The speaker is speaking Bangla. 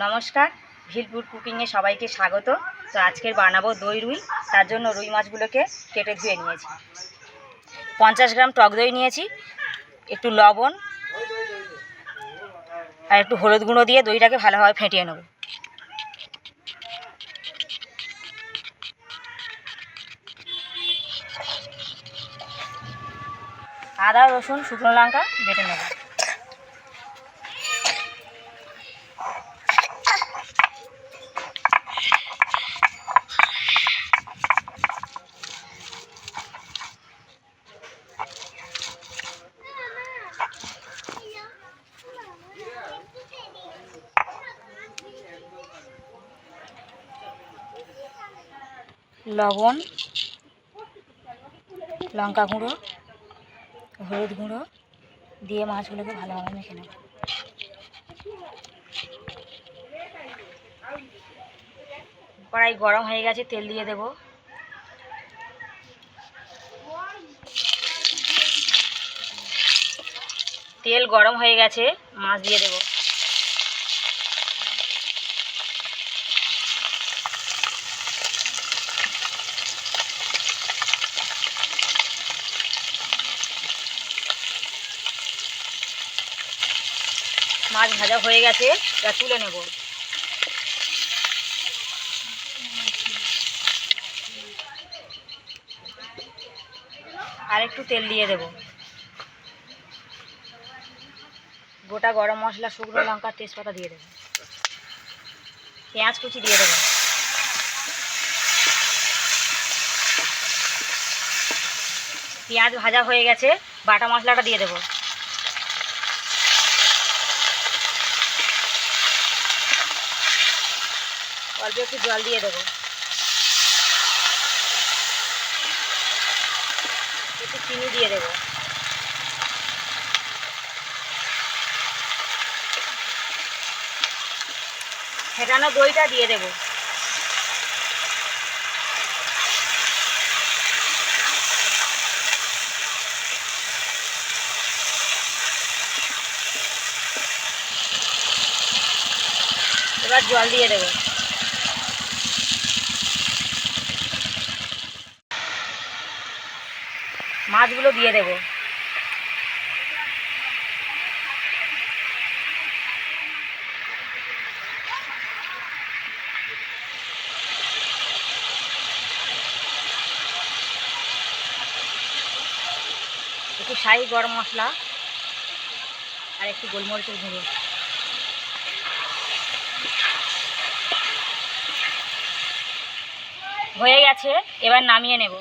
নমস্কার, ভিলপুর কুকিংয়ে সবাইকে স্বাগত। তো আজকের বানাবো দই রুই, তার জন্য রুই মাছগুলোকে কেটে ধুয়ে নিয়েছি। পঞ্চাশ গ্রাম টক দই নিয়েছি, একটু লবণ, আর একটু হলুদ গুঁড়ো দিয়ে দইটাকে ভালোভাবে ফেটিয়ে নেব। আদা, রসুন, শুকনো লঙ্কা বেটে নেব। লবণ, লঙ্কা গুঁড়ো, হলুদ গুঁড়ো দিয়ে মাছগুলোকে ভালোভাবে মেখে নেব। কড়াই গরম হয়ে গেছে, তেল দিয়ে দেব। তেল গরম হয়ে গেছে, মাছ দিয়ে দেব। মাছ ভাজা হয়ে গেছে, এটা তুলে নেব। আর একটু তেল দিয়ে দেব। গোটা গরম মশলা, শুকনো লঙ্কা, তেজপাতা দিয়ে দেবো। পেঁয়াজ কুচি দিয়ে দেবো। পেঁয়াজ ভাজা হয়ে গেছে, বাটা মশলাটা দিয়ে দেবো। অল্প একটু জল দিয়ে দেবো। একটু চিনি দিয়ে দেবো। ফেটানো দইটা দিয়ে দেবো। এবার জল দিয়ে দেবো। মাছগুলো দিয়ে দেবো। একটু শাহি গরম মশলা আর একটু গোলমরিচের গুঁড়ো। হয়ে গেছে, এবার নামিয়ে নেব।